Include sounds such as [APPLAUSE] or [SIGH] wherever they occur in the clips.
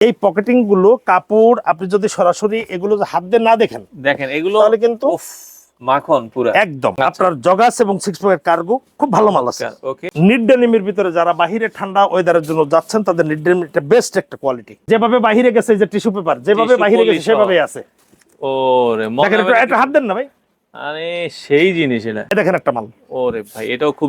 এই পকেটিংগুলো কাপড় আপনি যদি সরাসরি এগুলো হাত দিয়ে না দেখেন দেখেন এগুলো তাহলে কিন্তু মাখন পুরা। একদম। আচ্ছা। আপনার জগাস এবং সিক্স পকেট কার্গো খুব ভালো মাল আছে। ওকে নিড ডেনিমের ভিতরে যারা বাহিরে ঠান্ডা ওয়েদারের জন্য যাচ্ছেন তাদের নিড ডেনিম এটা বেস্ট একটা কোয়ালিটি যেভাবে বাহিরে গেছে যে টিস্যু পেপার যেভাবে বাহিরে গেছে সেভাবেই আছে। ওরে মনে একটা হাত দেন না ভাই। আরে সেই জিনিস এটা। দেখেন একটা মাল। ওরে ভাই এটাও খুব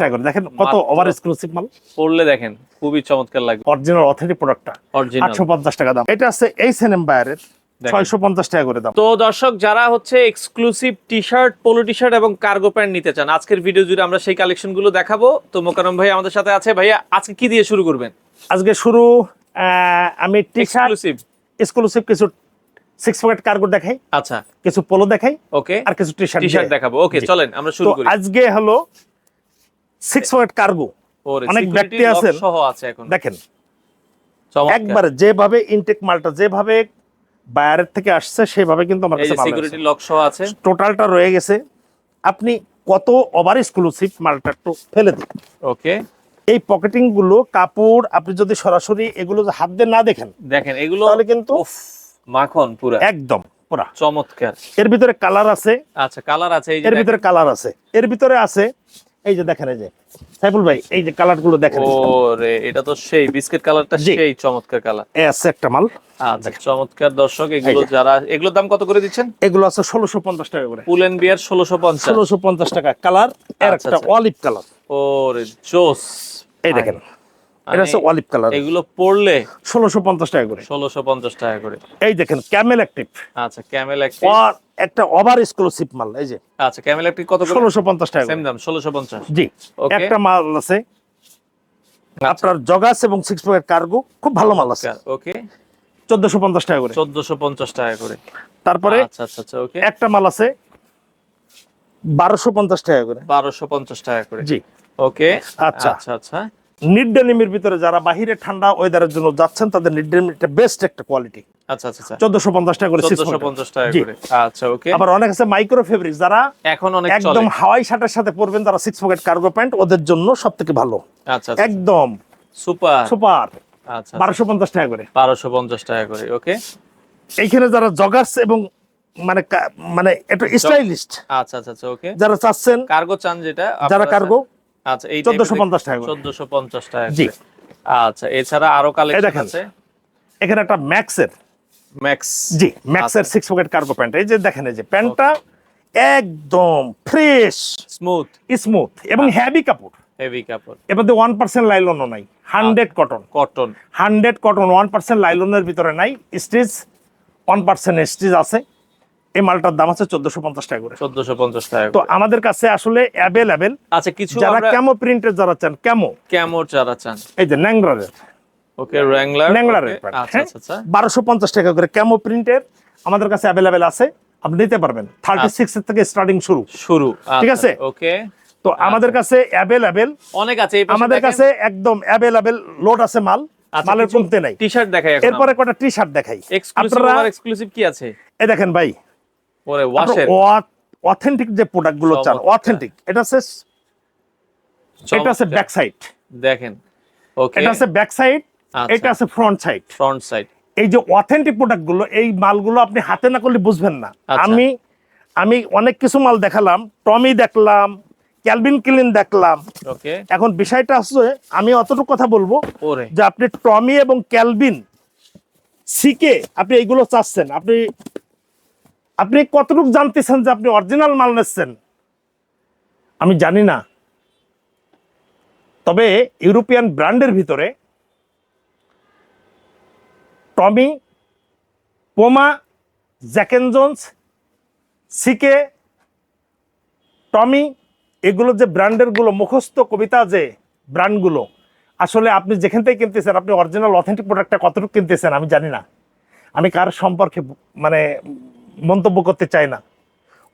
টাকা করে। দেখেন কত ওভার এক্সক্লুসিভ মাল। পড়লে দেখেন খুবই চমৎকার লাগবে। অরিজিনাল অথেন্টিক প্রোডাক্টটা অরিজিনাল আটশো পঞ্চাশ টাকা দাম। এটা আছে এই সেনেম বায়ারের। দেখেন। ছয়শো পঞ্চাশ টাকা করে দাম। তো দর্শক যারা হচ্ছে exclusive T shirt polo T shirt এবং কার্গো প্যান্ট নিতে চান আজকের ভিডিও জুড়ে আমরা সেই কালেকশনগুলো দেখাবো। তো মোকারম ভাই আমাদের সাথে আছে। ভাইয়া আজকে কি দিয়ে শুরু করবেন? আজকে শুরু আমি টি শার্ট এক্সক্লুসিভ এক্সক্লুসিভ কিছু সিক্স পকেট কার্গো দেখাই আচ্ছা। কিছু পোলো দেখাই ওকে আর কিছু টি শার্ট টি শার্ট দেখাবো ওকে চলেন আমরা শুরু করি। আজকে হলো সিক্স পকেট কার্গো অনেক ব্যক্তি আছেন। সহ আছে এখন। দেখেন একবারে যেভাবে ইনটেক মালটা যেভাবে বায়ারের থেকে আসছে সেভাবে কিন্তু আমার কাছে সিকিউরিটি লক সহ আছে। টোটালটা রয়ে গেছে। আপনি কত ওভার এক্সক্লুসিভ মালটা একটু ফেলে দিন। ওকে এই পকেটিংগুলো কাপড় আপনি যদি সরাসরি এগুলো হাত দিয়ে না দেখেন দেখেন এগুলো তাহলে কিন্তু মাখন পুরা? একদম পুরা। চমৎকার। এর ভিতরে কালার আছে। আচ্ছা কালার আছে এই যে এর ভিতরে কালার আছে। এর ভিতরে আছে এই যে দেখেন এই যে। সাইফুল ভাই এই যে কালারগুলো দেখেন। ওরে এটা তো সেই বিস্কিট কালারটা। সেই চমৎকার কালার। এই আছে একটা মাল। আচ্ছা চমৎকার দর্শক এগুলো যারা এগুলোর দাম কত করে দিচ্ছেন? এগুলো আছে ষোলোশো পঞ্চাশ টাকা করে। পুলেন বিয়ার ষোলোশো পঞ্চাশ। ষোলোশো পঞ্চাশ টাকা। কালারের আচ্ছা, একটা আচ্ছা। Olive colour. ওরে জোস। এই দেখেন। এটা হচ্ছে অলিভ কালার এগুলো পড়লে ষোলোশো পঞ্চাশ টাকা করে। ষোলোশো পঞ্চাশ টাকা করে। এই দেখেন ক্যামেল অ্যাক্টিভ আচ্ছা ক্যামেল একটি একটা ওভার এক্সক্লুসিভ মাল এই যে। আচ্ছা ক্যামেল একটি কত করে? ষোলোশো পঞ্চাশ টাকা সেম দাম ষোলোশো পঞ্চাশ। জি একটা মাল আছে। আপনার জগাস এবং সিক্স পকেট কার্গো খুব ভালো মাল আছে। ওকে চোদ্দশো পঞ্চাশ টাকা করে। চোদ্দশো পঞ্চাশ টাকা করে। তারপরে আচ্ছা আচ্ছা আচ্ছা ওকে একটা মাল আছে বারোশো পঞ্চাশ টাকা করে। বারোশো পঞ্চাশ টাকা করে। জি। ওকে আচ্ছা। আচ্ছা আচ্ছা। নিড ডেনিমের ভিতরে যারা বাহিরে ঠান্ডা ওয়েদারের জন্য যাচ্ছেন তাদের নিড ডেনিম এটা বেস্ট একটা কোয়ালিটি আচ্ছা আচ্ছা আচ্ছা। চোদ্দশো পঞ্চাশ টাকা করে। পঞ্চাশ টাকা করে। আচ্ছা ওকে। আবার অনেক আছে মাইক্রো ফেব্রিক যারা এখন অনেক একদম হাওয়াই শার্টের সাথে পরবেন তারা সিক্স পকেট কার্গো প্যান্ট ওদের জন্য সব থেকে ভালো। আচ্ছা একদম। সুপার সুপার আচ্ছা টাকা করে। বারোশো পঞ্চাশ টাকা করে ওকে। এইখানে যারা জগার্স এবং মানে মানে একটু স্টাইলিস্ট আচ্ছা আচ্ছা আচ্ছা ওকে। যারা চাচ্ছেন কার্গো চান যেটা যারা কার্গো আচ্ছা এই চোদ্দশো পঞ্চাশ টাকা করে। চোদ্দশো পঞ্চাশ টাকা জি। আচ্ছা এছাড়া আরও কালেকশন আছে? এখানে একটা ম্যাক্সের। ম্যাক্স জি ম্যাক্সের সিক্স পকেট কার্গো প্যান্ট এই যে দেখেন এই যে প্যান্টটা একদম ফ্রেশ স্মুথ স্মুথ এবং হেভি কাপড়। হেভি কাপড়। এর মধ্যে ওয়ান পার্সেন্ট লাইলনও নাই। Hundred cotton cotton hundred cotton one percent লাইলনের ভিতরে নাই। স্টিচ ওয়ান পার্সেন্ট স্টিচ আছে। এই মালটার দাম আছে চোদ্দশো পঞ্চাশ টাকা করে। চোদ্দশো পঞ্চাশ টাকা তো আমাদের কাছে আসলে অ্যাভেলেবেল আচ্ছা কিছু যারা ক্যামো প্রিন্টের যারা চান ক্যামো ক্যামোর যারা চান। এই যে ন্যাংরারের ওকে র্যাংলার আচ্ছা হ্যাঁ? আচ্ছা আচ্ছা। বারোশো পঞ্চাশ টাকা করে ক্যামো প্রিন্টের আমাদের কাছে অ্যাভেলেবেল আছে। আপনি নিতে পারবেন। থার্টি সিক্স এর থেকে স্টার্টিং শুরু। শুরু ঠিক আছে? ওকে। তো আমাদের কাছে অ্যাভেলেবেল অনেক আছে আমাদের কাছে একদম অ্যাভেলেবেল লোড আছে মাল। আচ্ছা, মালের কমতে নাই। টি-শার্ট দেখাই এরপরে কটা টি শার্ট দেখাই এক্সক্লুসিভ এক্সক্লুসিভ কি আছে? এই দেখেন ভাই ওরে ওয়াশের অথেন্টিক যে প্রোডাক্টগুলো চান অথেন্টিক এটা হচ্ছে এটা আছে ব্যাক সাইড দেখেন ওকে এটা আছে ব্যাক সাইড আচ্ছা। এটা আছে ফ্রন্ট সাইড ফ্রন্ট সাইড এই যে অথেন্টিক প্রোডাক্টগুলো এই মালগুলো আপনি হাতে না করলে বুঝবেন না। আচ্ছা। আমি আমি অনেক কিছু মাল দেখালাম টমি দেখলাম ক্যালভিন ক্লিন দেখলাম। ওকে এখন বিষয়টা হচ্ছে আমি অতটুকু কথা বলব যে আপনি টমি এবং ক্যালভিন শিখে আপনি এইগুলো চাচ্ছেন। আপনি আপনি কতটুকু জানতেছেন যে আপনি অরিজিনাল মাল নিচ্ছেন আমি জানি না। তবে ইউরোপিয়ান ব্র্যান্ডের ভিতরে Tommy, পোমা Jack and Jones, CK, Tommy, এগুলো যে ব্র্যান্ডেরগুলো মুখস্থ কবিতা যে ব্র্যান্ডগুলো, আসলে আপনি যেখান থেকে কিনতেছেন, আপনি অরিজিনাল অথেন্টিক প্রোডাক্টটা কতটুকু কিনতেছেন আমি জানি না। আমি কার সম্পর্কে মানে মন্তব্য করতে চাই না।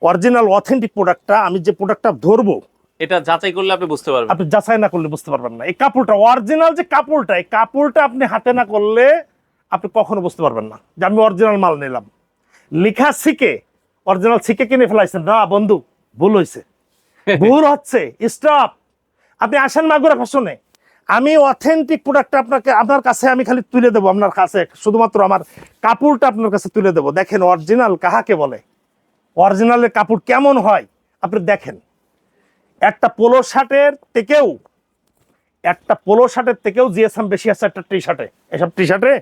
অরিজিনাল অথেন্টিক প্রোডাক্টটা আমি যে প্রোডাক্টটা ধরবো এটা যাচাই করলে আপনি বুঝতে পারবেন। আপনি যাচাই না করলে বুঝতে পারবেন না। এই কাপড়টা অরিজিনাল যে কাপড়টা এই কাপড়টা আপনি হাতে না করলে আপনি কখনো বুঝতে পারবেন না যে আমি অরিজিনাল মাল নিলাম। লিখা শিখে অরিজিনাল শিখে কিনে ফেলাইছেন। না বন্ধু ভুল হয়েছে [LAUGHS] ভুল হচ্ছে স্টপ আপনি আসেন মাগুরা ফ্যাশনে আমি অথেন্টিক প্রোডাক্টটা আপনাকে আপনার কাছে আমি খালি তুলে দেবো আপনার কাছে শুধুমাত্র আমার কাপড়টা আপনার কাছে তুলে দেবো। দেখেন অরিজিনাল কাহাকে বলে? অরিজিনালের কাপড় কেমন হয়? আপনি দেখেন। একটা পোলো শার্টের থেকেও একটা পোলো শার্টের থেকেও জিএসএম বেশি আছে একটা টি শার্টে এসব টি শার্টে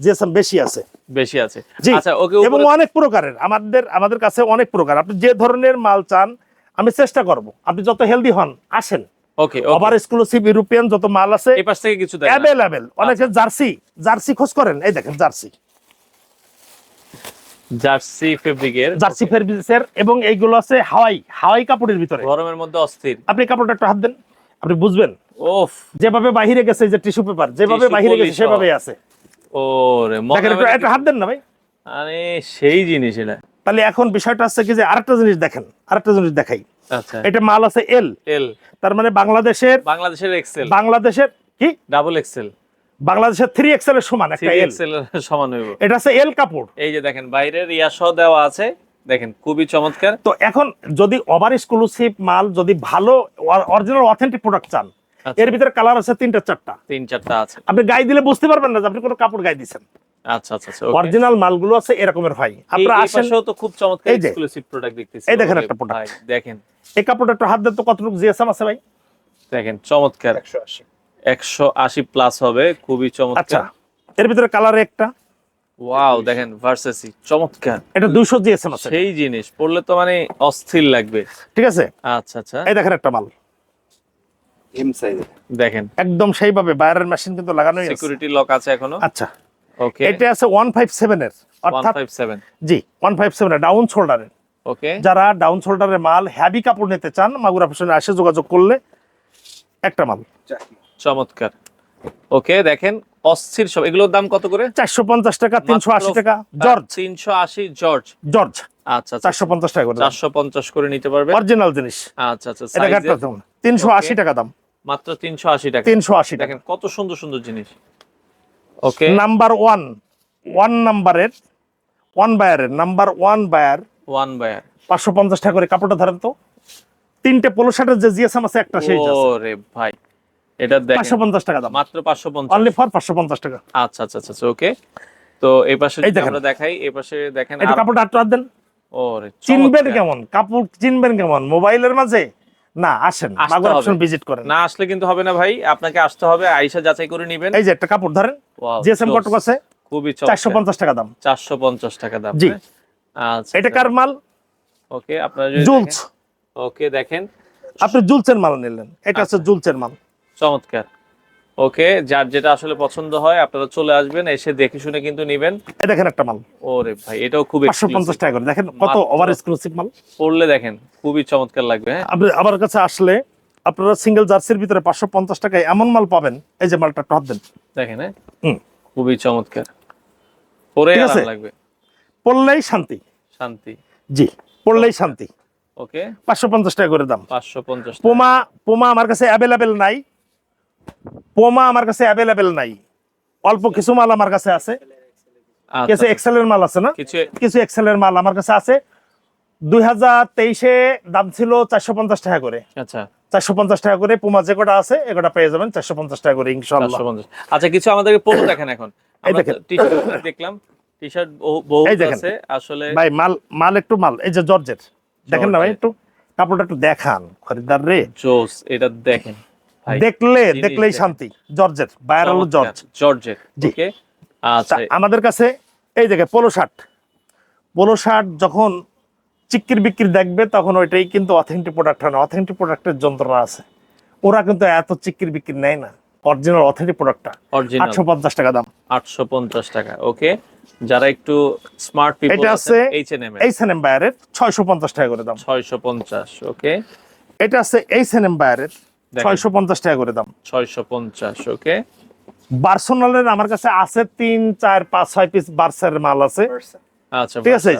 জিএসএম বেশি আছে। বেশি আছে। জি। আচ্ছা ওকে এবং অনেক প্রকারের আমাদের আমাদের কাছে অনেক প্রকার। আপনি যে ধরনের মাল চান আমি চেষ্টা করব। আপনি যত হেলদি হন আসেন। ওকে ওভার এক্সক্লুসিভ ইউরোপিয়ান যত মাল আছে এই পাশ থেকে কিছু দেখেন। অনেকে। জার্সি জার্সি খোঁজ করেন। এই দেখেন জার্সি। জার্সি ফেব্রিকের। জার্সি ফেব্রিক্সের এবং এইগুলো আছে হাওয়াই হাওয়াই কাপড়ের ভিতরে। গরমের মধ্যে অস্থির। আপনি কাপড়টা একটু হাত দেন আপনি বুঝবেন। ওফ। যেভাবে বাহিরে গেছে যে টিস্যু পেপার যেভাবে বাহিরে গেছে সেভাবে আছে। ওরে একটু হাত দেন না ভাই। আরে সেই জিনিস এটা। তাহলে এখন বিষয়টা হচ্ছে কি যে আরেকটা জিনিস দেখেন আরেকটা জিনিস দেখাই। এটা মাল আছে এল এল তার মানে বাংলাদেশের বাংলাদেশের এক্সেল বাংলাদেশের কি? ডাবল এক্সেল বাংলাদেশের থ্রি এক্সেল এর সমান একটা এল সমান হইব। এটা আছে এল কাপড়। এই যে দেখেন বাইরের ইয়া সহ দেওয়া আছে। দেখেন খুবই চমৎকার। তো এখন যদি ওভার এক্সক্লুসিভ মাল যদি ভালো অরিজিনাল অথেন্টিক প্রোডাক্ট চান আচ্ছা। এর ভিতরে কালার আছে তিনটা চারটা। তিন চারটা আছে। আপনি গায়ে দিলে বুঝতে পারবেন না যে আপনি কোনো কাপড় গায়ে দিচ্ছেন আচ্ছা আচ্ছা আচ্ছা অরিজিনাল মালগুলো আছে এরকমের হয় আপনারা আসেন তো খুব চমৎকার এক্সক্লুসিভ প্রোডাক্ট দেখতেছি। এই দেখেন একটা product। দেখেন। এই কাপড়টা একটু হাত দেন তো কতটুকু জিএসএম আছে ভাই? দেখেন চমৎকার। একশো আশি। প্লাস হবে খুবই আচ্ছা এর ভিতরে কালার একটা। ওয়াও দেখেন ভার্সেসি চমৎকার। এটা দুইশো জিএসএম আছে। সেই জিনিস পড়লে তো মানে অস্থির লাগবে। ঠিক আছে? আচ্ছা আচ্ছা। এই দেখেন একটা মাল। এম দেখেন। একদম সেইভাবে বাইরের মেশিন কিন্তু লাগানোই আছে। সিকিউরিটি লক আছে এখনও। আচ্ছা। এটা আছে ওয়ান ফাইভ সেভেন এর অর্থাৎ G one five seven down শোল্ডারের okay যারা ডাউন শোল্ডারের মাল হ্যাভি কাপড় নিতে চান মাগুরা ফ্যাশনে আসে যোগাযোগ করলে একটা মাল। চমৎকার। ওকে দেখেন অস্থির সব। এগুলোর দাম কত করে? চারশো পঞ্চাশ টাকা তিনশো আশি টাকা। জর্জ তিনশো আশি জর্জ জর্জ আচ্ছা আচ্ছা। চারশো পঞ্চাশ টাকা করে। চারশো পঞ্চাশ করে নিতে পারবে অরিজিনাল জিনিস। আচ্ছা আচ্ছা। এটা তিনশো আশি টাকা দাম। মাত্র তিনশো আশি টাকা। তিনশো আশি দেখেন কত সুন্দর সুন্দর জিনিস। ওকে নাম্বার ওয়ান ওয়ান নাম্বারের ওয়ান বায়ারের number one buyer one buyer পাঁচশো পঞ্চাশ টাকা করে কাপড়টা ধরেন তো। তিনটে পোলো শার্টের যে জিএসএম আছে একটা সেই ওরে ভাই এটা পাঁচশো পঞ্চাশ টাকা দাম। মাত্র পাঁচশো পঞ্চাশ। অনলি ফর পাঁচশো পঞ্চাশ টাকা। আচ্ছা আচ্ছা আচ্ছা ওকে তো এই পাশে। আমরা দেখাই এই পাশে দেখেন আর- কাপড়টা একটু দেন। ওরে চিনবেন কেমন? কাপড় চিনবেন কেমন? মোবাইলের মাঝে? না আসেন মাগুরা অপশন ভিজিট করেন। না আসলে কিন্তু হবে না ভাই আপনাকে আসতে হবে আইসা যাচাই করে নিবেন। এই যে একটা কাপড় ধরেন জিএসএম কত আছে খুবই চারশো পঞ্চাশ টাকা দাম। চারশো পঞ্চাশ টাকা দাম জি। হ্যাঁ? আচ্ছা এটা কার মাল? ওকে আপনারা জুলস। ওকে দেখেন। আপনি জুলসের মাল নিলেন এটা আচ্ছা। হচ্ছে জুলসের মাল। চমৎকার। ওকে যার যেটা আসলে পছন্দ হয় আপনারা চলে আসবেন এসে দেখে শুনে কিন্তু নিবেন। দেখেন একটা মাল। ওরে ভাই এটাও খুব পাঁচশো পঞ্চাশ টাকা করে। দেখেন কত ওভার এক্সক্লুসিভ মাল। পড়লে দেখেন খুবই চমৎকার লাগবে হ্যাঁ? আপনি আমার কাছে আসলে আপনারা সিঙ্গেল জার্সির ভিতরে পাঁচশো পঞ্চাশ টাকায় এমন মাল পাবেন এই যে মালটা টপ দেন। দেখেন হ্যাঁ। খুবই চমৎকার। পরে আরাম লাগবে। পড়লেই শান্তি। শান্তি। জি পড়লেই শান্তি। ওকে। পাঁচশো পঞ্চাশ টাকা করে দাম। পাঁচশো পঞ্চাশ পোমা পোমা আমার কাছে অ্যাভেলেবেল নাই। পোমা আমার কাছে অ্যাভেলেবেল নাই। অল্প কিছু মাল আমার কাছে আছে। কিছু এক্সেলের মাল আছে না? আচ্ছা, কিছু এক্সেলের মাল আমার কাছে আছে। দুই হাজার তেইশে দাম ছিল চারশো পঞ্চাশ টাকা করে। আচ্ছা। চারশো পঞ্চাশ টাকা করে পুমা যে কটা আছে এ পেয়ে যাবেন চারশো পঞ্চাশ টাকা করে ইনশাল্লাহ আচ্ছা কিছু আমাদেরকে পোলো দেখেন এখন। দেখলাম। টি শার্ট বহু আছে। আসলে ভাই মাল মাল একটু মাল। এই যে জর্জের দেখেন না ভাই একটু। কাপড়টা একটু দেখান। খরিদ্দার রে। জোস এটা দেখেন। দেখলে দেখলেই শান্তি। জর্জের বাইরে হলো জর্জ। জর্জের জি। ওকে আচ্ছা আমাদের কাছে এই দেখে পোলো শার্ট। পোলো শার্ট যখন চিক্কির বিক্রি দেখবে তখন ওইটাই কিন্তু অথেন্টিক প্রোডাক্ট হয় না। অথেন্টিক প্রোডাক্টের যন্ত্রণা আছে। ওরা কিন্তু এত চিক্কির বিক্রি নেয় না। অরিজিনাল অথেন্টিক প্রোডাক্টটা অরিজিনাল আটশো পঞ্চাশ টাকা দাম। আটশো পঞ্চাশ টাকা ওকে যারা একটু স্মার্ট পিপল এটা আছে এইচ এন এম এই সেনেম বায়ারের ছয়শো পঞ্চাশ টাকা করে দাম। ছয়শো পঞ্চাশ ওকে এটা আছে এই সেনেম বায়ারের। ছয়শো পঞ্চাশ টাকা করে দাম। ছয়শো পঞ্চাশ ওকে। বার্সোনালের আমার কাছে আছে তিন চার পাঁচ ছয় পিস বার্সের মাল আছে। আচ্ছা ঠিক আছে,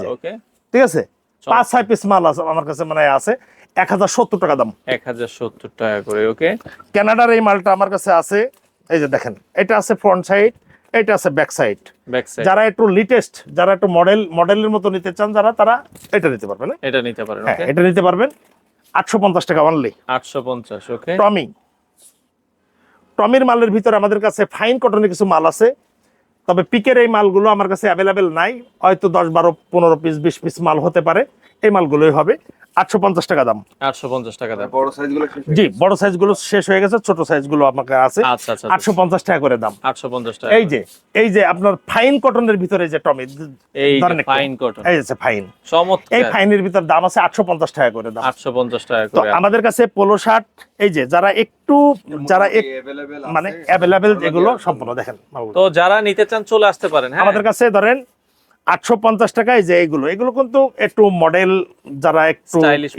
ঠিক আছে? পাঁচ ছয় পিস মাল আছে আমার কাছে মানে আছে। এক হাজার সত্তর টাকা দাম। এক হাজার সত্তর টাকা করে ওকে। কানাডার এই মালটা আমার কাছে আছে। এই যে দেখেন এটা আছে ফ্রন্ট সাইড এটা আছে ব্যাক সাইড ব্যাক সাইড যারা একটু লিটেস্ট যারা একটু মডেল মডেলের মতো নিতে চান যারা তারা এটা নিতে পারবেন হ্যাঁ? এটা নিতে পারেন হ্যাঁ ওকে। এটা নিতে পারবেন। আটশো পঞ্চাশ টাকা অনলি আটশো পঞ্চাশ ওকে টমি টমির মালের ভিতরে আমাদের কাছে ফাইন কটনের কিছু মাল আছে। তবে পিকের এই মালগুলো আমার কাছে অ্যাভেলেবেল নাই। হয়তো দশ বারো পনেরো পিস বিশ পিস মাল হতে পারে। এই মালগুলোই হবে। আটশো পঞ্চাশ টাকা দাম। আটশো পঞ্চাশ টাকা দাম। বড় সাইজগুলো জি বড় সাইজগুলো শেষ হয়ে গেছে ছোট সাইজগুলো আমাকে আছে। আচ্ছা আচ্ছা আটশো পঞ্চাশ টাকা করে দাম। আটশো পঞ্চাশ টাকা এই যে এই যে আপনার ফাইন কটনের ভিতরে যে টমি এই ফাইন কটন এই যে ফাইন এই ফাইনের ভিতর দাম আছে আটশো পঞ্চাশ টাকা করে দাম। আটশো পঞ্চাশ টাকা তো করে। আমাদের কাছে পোলো শার্ট এই যে যারা একটু যারা মানে অ্যাভেলেবেল যেগুলো সম্পূর্ণ দেখেন। তো যারা নিতে চান চলে আসতে পারেন হ্যাঁ। আমাদের কাছে ধরেন আটশো পঞ্চাশ টাকায় যে এগুলো এগুলো কিন্তু একটু মডেল যারা একটু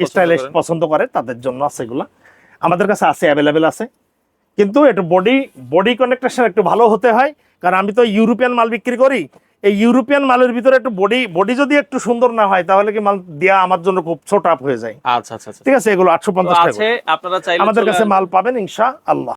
স্টাইলিশ পছন্দ করে। তাদের জন্য আছে এগুলো। আমাদের কাছে আছে অ্যাভেলেবেল আছে। কিন্তু একটু বডি বডি কানেকটেশন একটু ভালো হতে হয় কারণ আমি তো ইউরোপিয়ান মাল বিক্রি করি। এই ইউরোপিয়ান মালের ভিতরে একটু বডি বডি যদি একটু সুন্দর না হয় তাহলে কি মাল দেওয়া আমার জন্য খুব ছোট আপ হয়ে যায়। আচ্ছা আচ্ছা আচ্ছা। ঠিক আছে এগুলো আটশো পঞ্চাশ টাকা। আছে আপনারা চাইলে আমাদের কাছে মাল পাবেন ইনশা আল্লাহ